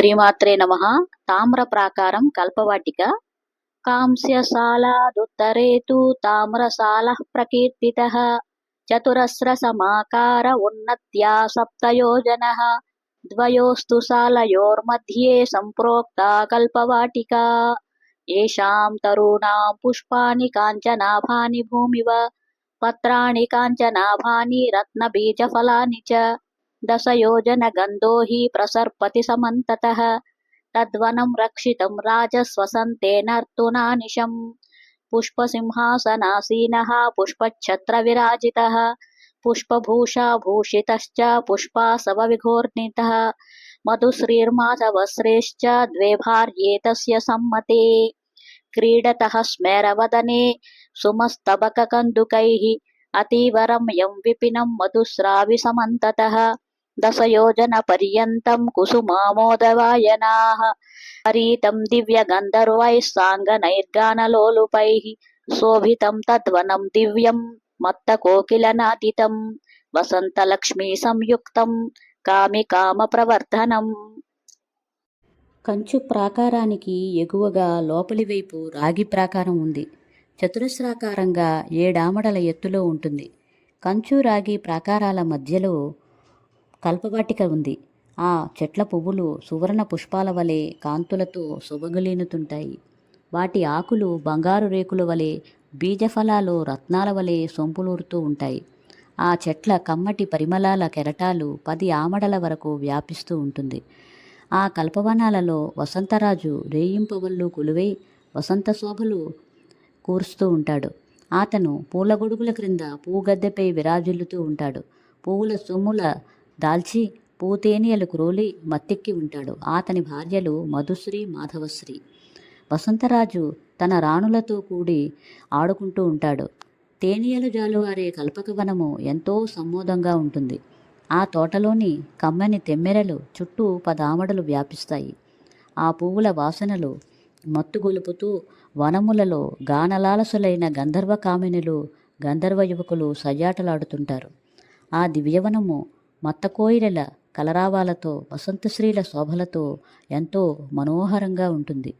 శ్రీమాత్రే నమ. తామ్ర ప్రాకారం కల్పవాటిక. కాంస్యశాలాదుత్తరేతు తామ్రశాల ప్రకీర్తిత. చతురస్ర సమాకార ఉన్నత్యా సప్తయోజన. ద్వయోస్తు శాలయోర్मध्ये సంప్రోక్త కల్పవాటిక. ఏషాం తరూణాం పుష్పాని కాంచనాభాని భూమివ. పత్రాణి కాంచనాభాని రత్నబీజఫలాని చ. दशयोजनगन्धो हि प्रसर्पति समन्ततः। तद्वनं रक्षितं राजस्वसन्तेनर्तुनानिशम् पुष्पसिंहासनासीनः पुष्पच्छत्रविराजितः। पुष्पभूषाभूषितश्च पुष्पासवविघोर्णितः मधुश्रीर्माधवश्रेश्च द्वे भार्ये तस्य सम्मते। क्रीडतः स्मेरवदने सुमस्तबककन्दुकैः अतीवरम्यं विपिनं मधुस्राविसमन्ततः। दशयोजनपर्यन्तं कुसुमामोदवायनाः हरीतं दिव्यगन्धर्वैः साङ्गनैर्गानलोलुपैः शोभितं तद्वनं दिव्यं मत्तकोकिलनादितं वसन्तलक्ष्मीसंयुक्तं కామికామప్రవర్ధనం కంచు ప్రాకారానికి ఎగువగా లోపలి వైపు రాగి ప్రాకారం ఉంది చతురస్రాకారంగా ఏడామడల ఎత్తులో ఉంటుంది కంచు రాగి ప్రాకారాల మధ్యలో కల్పవాటిక ఉంది. ఆ చెట్ల పువ్వులు సువర్ణ పుష్పాల వలె కాంతులతో శుభగలీనుతుంటాయి. వాటి ఆకులు బంగారు రేకుల వలె బీజఫలాలు రత్నాల వలె సొంపులూరుతూ ఉంటాయి. ఆ చెట్ల కమ్మటి పరిమళాల కెరటాలు పది ఆమడల వరకు వ్యాపిస్తూ ఉంటుంది. ఆ కల్పవనాలలో వసంతరాజు రేయింపవళ్ళు కొలువై వసంత శోభలు కూరుస్తూ ఉంటాడు. అతను పూల గొడుగుల క్రింద పూగద్దెపై విరాజిల్లుతూ ఉంటాడు. పువ్వుల సొమ్ముల దాల్చి పూతేనియలు క్రోలి మత్తెక్కి ఉంటాడు. అతని భార్యలు మధుశ్రీ మాధవశ్రీ. వసంతరాజు తన రాణులతో కూడి ఆడుకుంటూ ఉంటాడు. తేనియలు జాలువారే కల్పకవనము ఎంతో సమ్మోదంగా ఉంటుంది. ఆ తోటలోని కమ్మని తెమ్మెరలు చుట్టూ పదామడలు వ్యాపిస్తాయి. ఆ పువ్వుల వాసనలు మత్తుగొలుపుతూ వనములలో గానలాలసులైన గంధర్వ కామినులు గంధర్వ యువకులు సయ్యాటలాడుతుంటారు. ఆ దివ్యవనము మత్తకోయిరల కలరావాలతో వసంతశ్రీల శోభలతో ఎంతో మనోహరంగా ఉంటుంది.